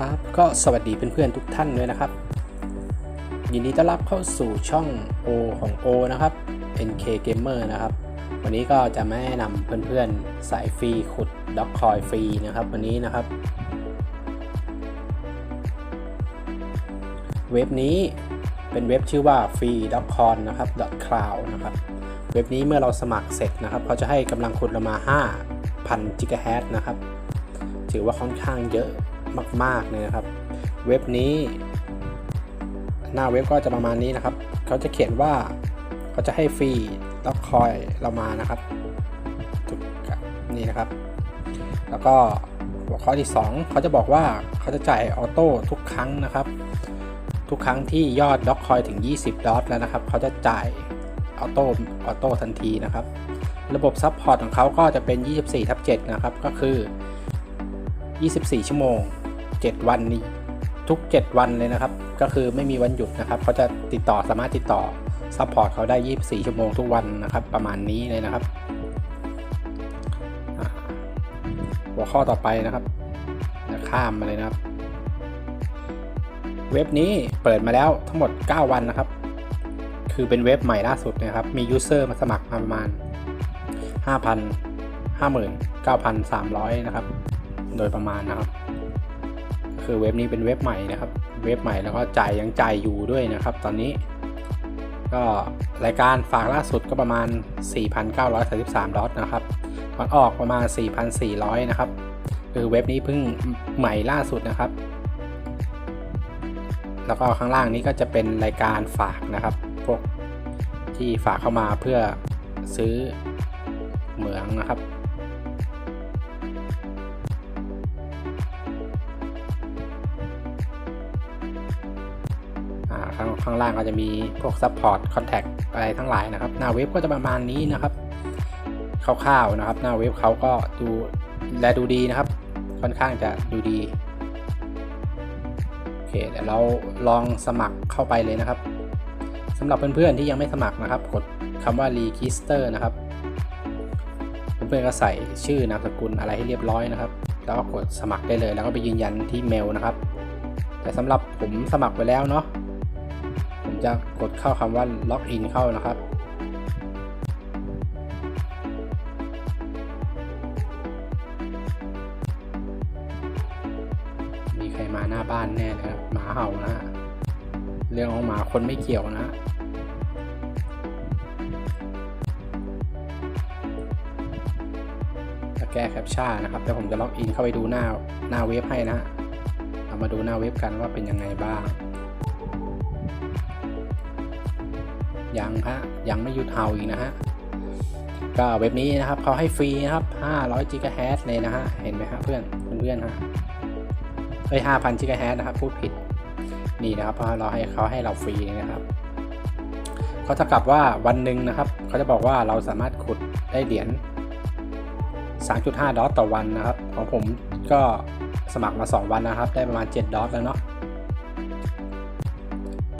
ครับ ก็สวัสดีเพื่อนๆทุกท่านด้วยนะครับ ยินดีต้อนรับเข้าสู่ช่อง O ของ O นะครับ NK Gamer นะครับ วันนี้ก็จะมาแนะนำเพื่อนๆสายฟรีขุดด็อกคอยฟรีนะครับ วันนี้นะครับ เว็บนี้เป็นเว็บชื่อว่า free d o c c o n นะครับ .cloud นะครับ เว็บนี้เมื่อเราสมัครเสร็จนะครับเขาจะให้กำลังขุดเรามา 5,000กิกะแฮตนะครับ ถือว่าค่อนข้างเยอะ มากๆเลยนะครับ เว็บนี้ หน้าเว็บก็จะประมาณนี้นะครับ เขาจะเขียนว่าเขาจะให้ฟรีล็อกคอยเรามานะครับนี่นะครับ แล้วก็หัวข้อที่ 2 เขาจะบอกว่าเขาจะจ่ายออโต้ทุกครั้งนะครับ ทุกครั้งที่ยอดด็อกคอยถึง 20ดอทแล้วนะครับ เขาจะจ่ายออโต้ออโต้ทันทีนะครับ ระบบซัพพอร์ตของเขาก็จะเป็น 24ทับ7นะครับ ก็คือ 24 ชั่วโมง 7 วันนี้ทุก 7 วันเลยนะครับ ก็คือไม่มีวันหยุดนะครับเขาจะติดต่อสามารถติดต่อซัพพอร์ตเขาได้ 24 ชั่วโมงทุกวันนะครับ ประมาณนี้เลยนะครับ หัวข้อต่อไปนะครับจะข้ามมาเลยนะครับ เว็บนี้เปิดมาแล้วทั้งหมด 9 วันนะครับ คือเป็นเว็บใหม่ล่าสุดนะครับ มียูเซอร์มาสมัครมาประมาณ 5,000 59,300 นะครับ โดยประมาณนะครับ คือเว็บนี้เป็นเว็บใหม่นะครับ เว็บใหม่แล้วก็จ่ายยังจ่ายอยู่ด้วยนะครับ ตอนนี้ ก็รายการฝากล่าสุดก็ประมาณ 4,933ดอลนะครับตอนออกประมาณ 4,400 นะครับ คือเว็บนี้เพิ่งใหม่ล่าสุดนะครับ แล้วก็ข้างล่างนี้ก็จะเป็นรายการฝากนะครับ พวกที่ฝากเข้ามาเพื่อซื้อเหมืองนะครับ ข้างล่างก็จะมีพวก Support Contact อะไรทั้งหลายนะครับ หน้าเว็บก็จะประมาณนี้นะครับคร่าวๆนะครับ หน้าเว็บเขาก็ดูแลดูดีนะครับ ค่อนข้างจะดูดีโอเคเดี๋ยวเราลองสมัครเข้าไปเลยนะครับสำหรับเพื่อนๆที่ยังไม่สมัครนะครับ กดคำว่า Register นะครับ เพื่อนๆก็ใส่ชื่อนามสกุลอะไรให้เรียบร้อยนะครับ แล้วก็กดสมัครได้เลย แล้วก็ไปยืนยันที่เมลนะครับ แต่สำหรับผมสมัครไปแล้วเนาะ ผมจะกดเข้าคำว่าล็อกอินเข้านะครับ มีใครมาหน้าบ้านแน่เลยครับหมาเห่านะฮะเรื่องของหมาคนไม่เกี่ยวนะฮะจะแก้แคปชั่นนะครับแต่ผมจะล็อกอินเข้าไปดูหน้าหน้าเว็บให้นะฮะเรามาดูหน้าเว็บกันว่าเป็นยังไงบ้าง ยังฮะยังไม่หยุดเห่าอีกนะฮะก็เว็บนี้นะครับเขาให้ฟรีนะครับ 500 g h z เลยนะฮะเห็นไหมฮะเพื่อนเพื่อนๆฮะเอ้ย5,000 g h z นะครับพูดผิดนี่นะครับเพราะเราให้เขาให้เราฟรีนะครับเขาจะกลับว่าวันหนึ่งนะครับเขาจะบอกว่าเราสามารถขุดได้เหรียญ3.5 ดอทต่อวันนะครับของผมก็สมัครมา 2 วันนะครับ ได้ประมาณ 7 ดอทแล้วเนาะ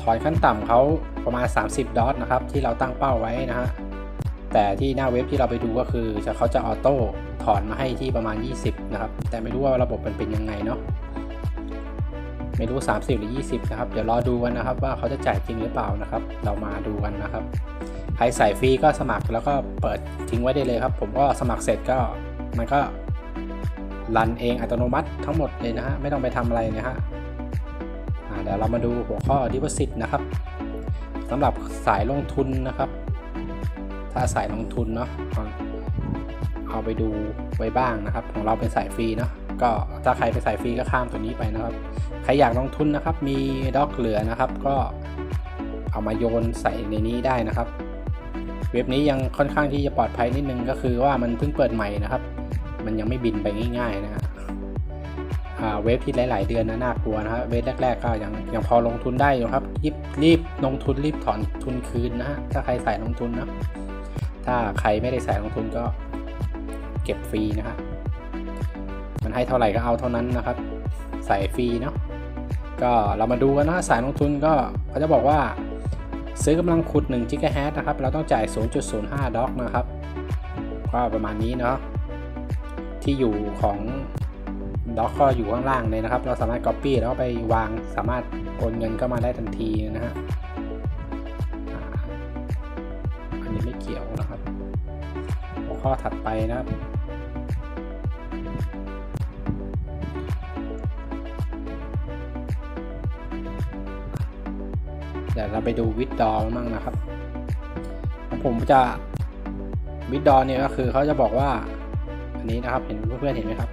ถอนขั้นต่ำเขาประมาณ 30 ดอทนะครับที่เราตั้งเป้าไว้นะฮะแต่ที่หน้าเว็บที่เราไปดูก็คือจะเขาจะออโต้ถอนมาให้ที่ประมาณ 20 นะครับ แต่ไม่รู้ว่าระบบมันเป็นยังไงเนาะไม่รู้ 30 หรือ 20 นะครับ เดี๋ยวรอดูกันนะครับ ว่าเขาจะจ่ายจริงหรือเปล่านะครับ เรามาดูกันนะครับ ใครใส่ฟรีก็สมัครแล้วก็เปิดทิ้งไว้ได้เลยครับ ผมก็สมัครเสร็จก็มันก็รันเองอัตโนมัติทั้งหมดเลยนะฮะไม่ต้องไปทำอะไรนะฮะ เดี๋ยวเรามาดูหัวข้อ deposit นะครับสำหรับสายลงทุนนะครับ ถ้าสายลงทุนเนาะเอาไปดูไว้บ้างนะครับ ของเราเป็นสายฟรีเนาะก็ถ้าใครไปสายฟรีก็ข้ามตัวนี้ไปนะครับ ใครอยากลงทุนนะครับ มีด็อกเหลือนะครับ ก็เอามาโยนใส่ในนี้ได้นะครับ เว็บนี้ยังค่อนข้างที่จะปลอดภัยนิดนึงก็คือว่ามันเพิ่งเปิดใหม่นะครับ มันยังไม่บินไปง่าย ๆ นะ เว็บที่หลาย ๆ เดือนนะน่ากลัวนะฮะเว็บแรก ๆ ก็ยังยังพอลงทุนได้อยู่ครับรีบรีบลงทุนรีบถอนทุนคืนนะฮะถ้าใครใส่ลงทุนนะถ้าใครไม่ได้ใส่ลงทุนก็เก็บฟรีนะฮะมันให้เท่าไหร่ก็เอาเท่านั้นนะครับ ใส่ฟรีเนาะก็เรามาดูกันนะสายลงทุนก็เขาจะบอกว่าซื้อกำลังขุด1 g h z นะครับ เราต้องจ่าย 0.05 ด็อกนะครับ ก็ประมาณนี้เนาะที่อยู่ของ ด็อกก็อยู่ข้างล่างเลยนะครับ เราสามารถ Copy แล้วก็ไปวางสามารถโอนเงินเข้ามาได้ทันทีนะฮะอันนี้ไม่เกี่ยวนะครับหัวข้อถัดไปนะครับเดี๋ยวเราไปดูวิดดอมั่งนะครับของผมจะวิดดอเนี่ยก็คือเขาจะบอกว่า อันนี้นะครับเห็นเพื่อนๆเห็นไหมครับ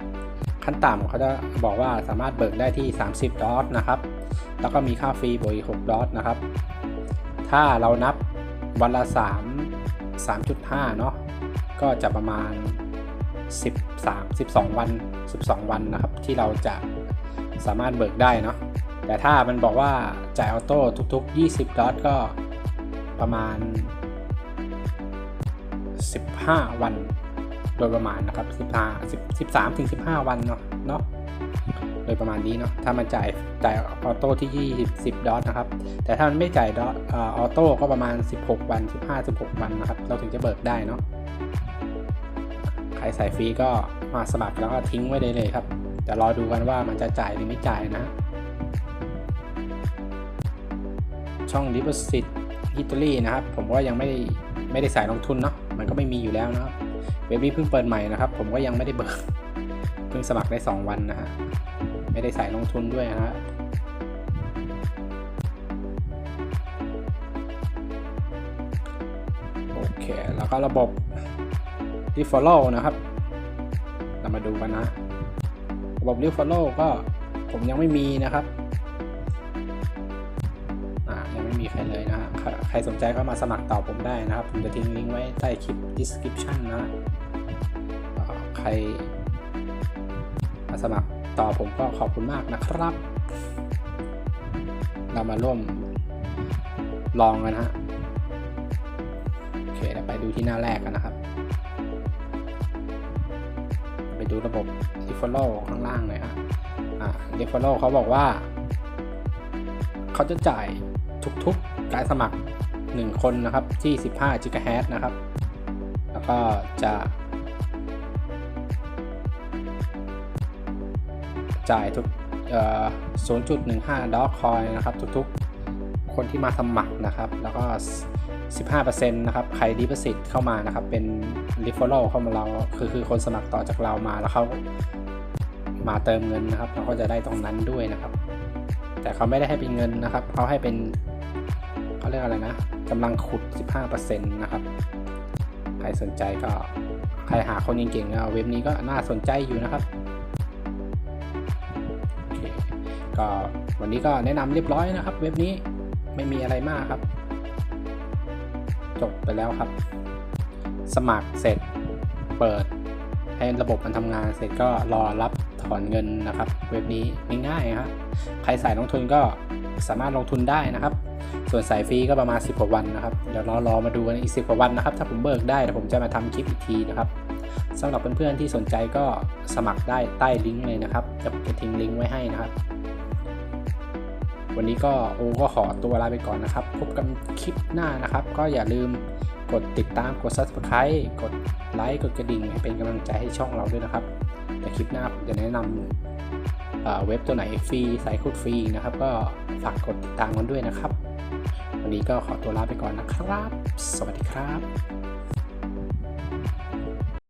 ขั้นต่ำเขาจะบอกว่าสามารถเบิกได้ที่ 30 ดอทนะครับ แล้วก็มีค่าฟรีบวกอีก6ดอทนะครับ ถ้าเรานับวันละ 3 3.5 เนาะ ก็จะประมาณ 13 12 วัน 12 วันนะครับ ที่เราจะสามารถเบิกได้เนาะ แต่ถ้ามันบอกว่าจ่ายออโต้ทุก ๆ 20 ดอทก็ประมาณ 15 วัน โดยประมาณนะครับ15 13ถึง15 วันเนาะเนาะโดยประมาณนี้เนาะถ้ามันจ่ายจ่ายออโต้ที่20ดอทนะครับ แต่ถ้ามันไม่จ่ายดอทออโต้ก็ประมาณ 16 วัน 15 16 วันนะครับ เราถึงจะเบิกได้เนาะใครใส่ฟรีก็มาสมัครแล้วก็ทิ้งไว้ได้เลยครับแต่รอดูกันว่ามันจะจ่ายหรือไม่จ่ายนะ ช่อง Deposit History นะครับ ผมก็ยังไม่ได้ไม่ได้ใส่ลงทุนเนาะมันก็ไม่มีอยู่แล้วนะครับ เว็บนี้เพิ่งเปิดใหม่นะครับ ผมก็ยังไม่ได้เบิกเพิ่งสมัครได้ 2 วันนะฮะไม่ได้ใส่ลงทุนด้วยนะฮะโอเค แล้วก็ระบบ r e f o l l o w นะครับ เรามาดูกันนะ ระบบ r e f o l l o w ก็ผมยังไม่มีนะครับยังไม่มีใครเลยนะฮะใครสนใจก็มาสมัครต่อผมได้นะครับ ผมจะทิ้งลิงก์ไว้ใต้คลิป description นะ มาสมัครต่อผมก็ขอบคุณมากนะครับ เรามาร่วมลองกันนะฮะโอเคเดี๋ยวไปดูที่หน้าแรกกันนะครับ ไปดูระบบ r e f e r r a l ข้างล่างเลยฮะอ่า r e f e r r a l เขาบอกว่า เขาจะจ่ายทุกๆการสมัคร 1 คนนะครับที่ 15 GHz นะครับ แล้วก็จะ จ่ายทุก 0.15 ดอลคอยนะครับ ทุกๆ คนที่มาสมัครนะครับ แล้วก็ 15%นะครับ ใครดีประสิทธิ์เข้ามานะครับ เป็น referral เข้ามาเรา คือคือคนสมัครต่อจากเรามาแล้วเขามาเติมเงินนะครับ เราก็จะได้ตรงนั้นด้วยนะครับ แต่เขาไม่ได้ให้เป็นเงินนะครับ เขาให้เป็นเขาเรียกอะไรนะกำลังขุด 15%นะครับ ใครสนใจก็ใครหาคนเก่งๆเว็บนี้ก็น่าสนใจอยู่นะครับ ก็วันนี้ก็แนะนำเรียบร้อยนะครับ เว็บนี้ไม่มีอะไรมากครับ จบไปแล้วครับ สมัครเสร็จเปิดให้ระบบมันทำงานเสร็จก็รอรับถอนเงินนะครับ เว็บนี้ง่ายๆครับใครใส่ลงทุนก็สามารถลงทุนได้นะครับ ส่วนสายฟรีก็ประมาณ 10กว่าวันนะครับ เดี๋ยวรอรอมาดูกันอีก 10กว่าวันนะครับ ถ้าผมเบิกได้เดี๋ยวผมจะมาทำคลิปอีกทีนะครับสำหรับเพื่อนๆที่สนใจก็สมัครได้ใต้ลิงก์เลยนะครับจะจะทิ้งลิงก์ไว้ให้นะครับ วันนี้ก็โอก็ขอตัวลาไปก่อนนะครับ พบกันคลิปหน้านะครับ ก็อย่าลืมกดติดตามกด subscribe กดไลค์กดกระดิ่งให้เป็นกำลังใจให้ช่องเราด้วยนะครับแต่คลิปหน้าผมจะแนะนำเว็บตัวไหนฟรีสายคุดฟรีนะครับ ก็ฝากกดติดตามกันด้วยนะครับ วันนี้ก็ขอตัวลาไปก่อนนะครับ สวัสดีครับ